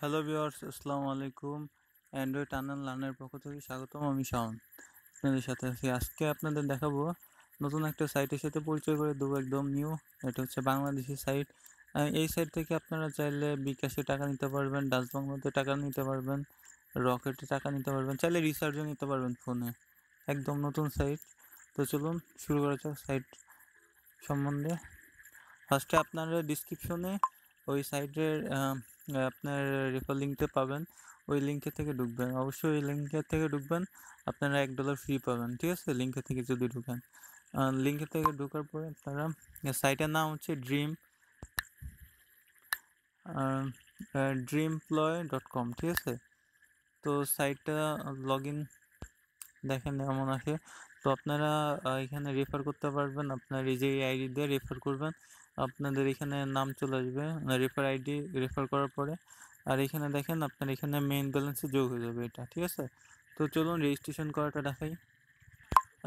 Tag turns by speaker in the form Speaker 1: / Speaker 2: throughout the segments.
Speaker 1: Hello viewers আসসালামু আলাইকুম। Android tunnel লার্নের পক্ষ থেকে স্বাগতম, আমি শাওন। আপনাদের সাথে আছি। আজকে আপনাদের দেখাবো নতুন একটা সাইটের সাথে পরিচয় করে দেবো একদম নিউ এটা হচ্ছে বাংলাদেশি সাইট এই সাইট থেকে আপনারা চাইলে বিকাশে টাকা নিতে পারবেন ডাচ টাকা নিতে পারবেন রকেটে টাকা নিতে পারবেন, চাইলে রিচার্জও নিতে পারবেন ফোনে একদম নতুন সাইট তো চলুন, শুরু করা যাক সাইট সম্বন্ধে। ফার্স্টে আপনারা ডিসক্রিপশনে ওই সাইটের আপনার রেফার লিঙ্কটা পাবেন। ওই লিঙ্কে থেকে ঢুকবেন। অবশ্যই ওই লিঙ্কের থেকে ঢুকবেন। আপনারা এক ডলার ফ্রি পাবেন, ঠিক আছে? লিঙ্কে থেকে যদি ঢুকেন। লিঙ্কে থেকে ঢোকার পরে আপনারা সাইটের নাম হচ্ছে dream dream play dot com ঠিক আছে? তো সাইটটা লগ ইন দেখেন এমন আসে তো আপনারা এখানে রেফার করতে পারবেন। আপনার এই যে আইডি দিয়ে রেফার করবেন। আপনাদের এখানে নাম চলে আসবে রেফার আইডি রেফার করার পরে। আর এখানে দেখেন, আপনার এখানে মেইন ব্যালেন্সে যোগ হয়ে যাবে এটা, ঠিক আছে? তো চলুন রেজিস্ট্রেশন করাটা দেখাই।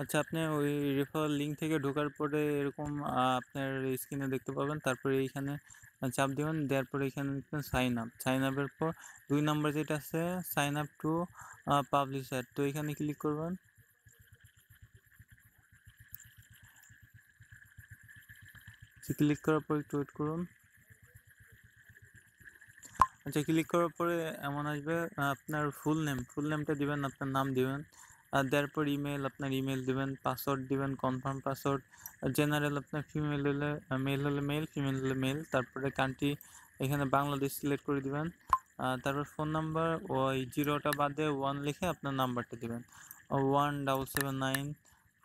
Speaker 1: আচ্ছা আপনি ওই রেফার লিঙ্ক থেকে ঢোকার পরে এরকম আপনার স্ক্রিনে দেখতে পাবেন। তারপরে এইখানে চাপ দেবেন, দেওয়ার পরে এখানে সাইন আপ সাইন আপের পর দুই নাম্বার যেটা আছে সাইন আপ টু পাবলিশার তো এখানে ক্লিক করবেন। ক্লিক করার পর একটু ওয়েট করুন। আচ্ছা ক্লিক করার পরে এমন আসবে, আপনার ফুল নেম ফুল নেমটা দিবেন, আপনার নাম দিবেন, আর দেওয়ার পর ইমেল আপনার ইমেল দিবেন পাসওয়ার্ড দিবেন কনফার্ম পাসওয়ার্ড জেনারেল আপনার ফিমেল হলে মেল হলে মেল ফিমেল হলে মেল তারপরে কান্ট্রি এখানে বাংলাদেশ সিলেক্ট করে দিবেন তারপর ফোন নাম্বার ওই জিরোটা বাদে ওয়ান লিখে আপনার নাম্বারটা দিবেন one double seven nine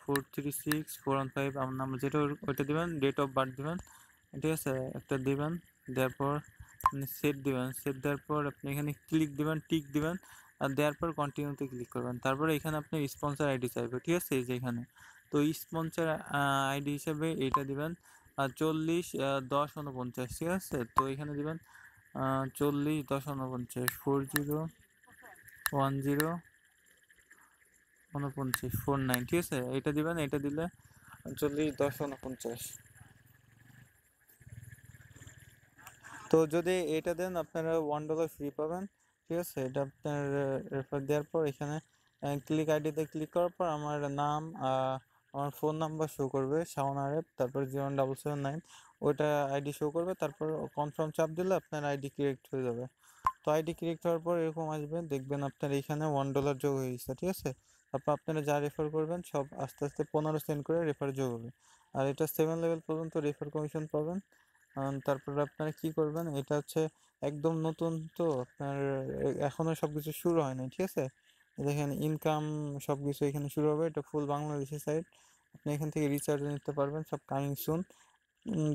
Speaker 1: four three six four one five আমার নাম্বার যেটা ওইটা দেবেন ডেট অফ বার্থ দেবেন, ঠিক আছে? একটা দেবেন, দেওয়ার পর সেট দেবেন সেট দেওয়ার পর আপনি এখানে ক্লিক দেবেন টিক দেবেন, আর দেওয়ার পর কন্টিনিউতে ক্লিক করবেন। তারপরে এখানে আপনি স্পন্সার আইডি চাইবে, ঠিক আছে? এই যে এখানে। তো স্পন্সার আইডি হিসেবে এইটা দিবেন চল্লিশ দশ উনপঞ্চাশ ঠিক আছে? তো এখানে দিবেন চল্লিশ, দশ উনপঞ্চাশ ফোর জিরো ওয়ান জিরো উনপঞ্চাশ ফোর নাইন ঠিক আছে? এটা দিবেন এটা দিলে চল্লিশ দশ উনপঞ্চাশ তো যদি এটা দেন, আপনারা ওয়ান ডলার ফ্রি পাবেন, ঠিক আছে? এটা আপনার রেফার দেওয়ার পর এখানে ক্লিক আইডিতে ক্লিক করার পর আমার নাম আমার ফোন নাম্বার শো করবে শাওন আরেফ তারপর জিরো ডাবল সেভেন নাইন ওইটা আইডি শো করবে, তারপর কনফার্ম চাপ দিলে আপনার আইডি ক্রিয়েট হয়ে যাবে। তো আইডি ক্রিয়েট হওয়ার পর এরকম আসবে, দেখবেন আপনার এখানে ওয়ান ডলার যোগ হয়ে গেছে, ঠিক আছে? তারপর আপনারা যা রেফার করবেন সব আস্তে আস্তে পনেরো সেন্ট করে রেফার যোগ হবে। আর এটা সেভেন লেভেল পর্যন্ত রেফার কমিশন পাবেন। তারপরে আপনারা কি করবেন, এটা হচ্ছে একদম নতুন তো, আপনার এখনও সব কিছু শুরু হয় নাই, ঠিক আছে? দেখেন ইনকাম সব কিছু এখানে শুরু হবে, এটা ফুল বাংলাদেশি সাইট আপনি এখান থেকে রিচার্জ নিতে পারবেন, সব কামিং সুন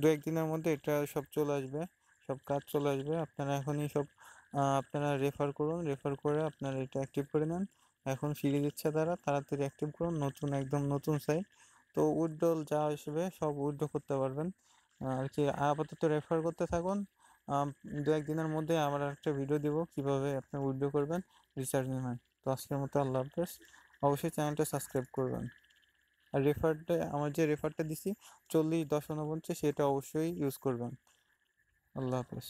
Speaker 1: দু একদিনের মধ্যে এটা সব চলে আসবে, সব কাজ চলে আসবে। আপনারা এখনই সব আপনারা রেফার করুন রেফার করে আপনারা এটা অ্যাক্টিভ করে নেন। এখন ফ্রি দিচ্ছে তারা, তাড়াতাড়ি অ্যাক্টিভ করুন, নতুন একদম নতুন সাইট তো উইড্রল যা আসবে সব উইড্রো করতে পারবেন। আর কি, আপাতত রেফার করতে থাকুন। দু একদিনের মধ্যে আবার একটা ভিডিও দিব কীভাবে আপনি উইড্রো করবেন রিচার্জ নেবেন তো আজকের মতো আল্লাহ হাফেজ। অবশ্যই চ্যানেলটা সাবস্ক্রাইব করবেন। আর রেফারটা আমার যে রেফারটা দিছি, চল্লিশ দশ উনপঞ্চাশ, সেটা অবশ্যই ইউজ করবেন। আল্লাহ হাফেজ।